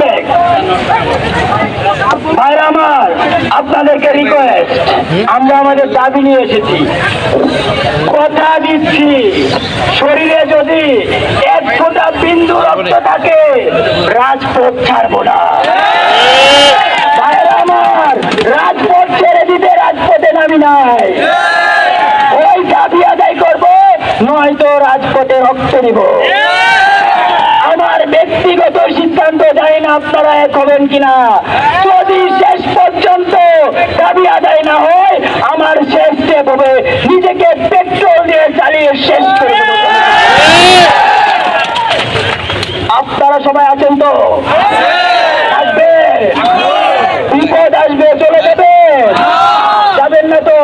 Back আপনাদেরকে request আমরা আমাদের দাবি নিয়ে এসেছি। কথা দিচ্ছি, শরীরে যদি এক ফোঁটা বিন্দু রক্ত থাকে, রাজপথ ছাড়বো না। ভাইরা রাজপথ ছেড়ে দিতে রাজপথে নামি নাই। ওই দাবি আদায় করব, নয়তো রাজপথে রক্ত নিব। আমার ব্যক্তিগত সিদ্ধান্ত জানি না আপনারা এক হবেন কিনা। যদি শেষ পর্যন্ত দাবি আদায় না হয়, আমার শেষ স্টেপ হবে নিজেকে পেট্রোল দিয়ে চালিয়ে শেষ করে আপনারা সবাই আছেন তো? আসবে। বিপদ আসবে, চলে যাবে যাবেন না তো?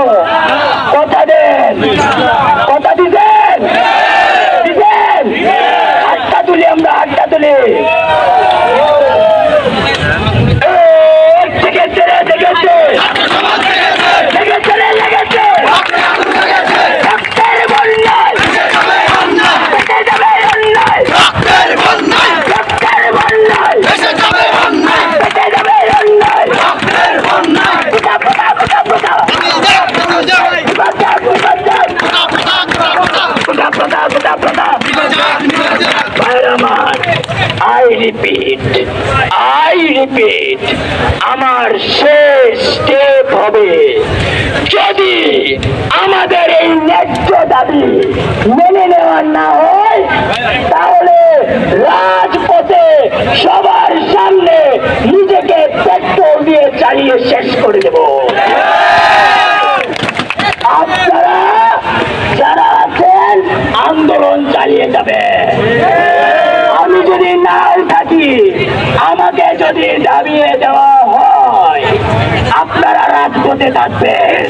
আই রিপিট আই রিপিট আমার শেষ স্টেপ হবে। যদি আমাদের এই ন্যায্য দাবি মেনে নেওয়ার না হয়, তাহলে রাজপথে সবার সামনে নিজেকে পেট্রোল দিয়ে চালিয়ে শেষ করে দেব। আপনারা যারা আছেন, আন্দোলন চালিয়ে যাবে আমি যদি নাও থাকি আমাকে যদি দাবিয়ে দেওয়া হয় আপনারা রাজপথে থাকবেন।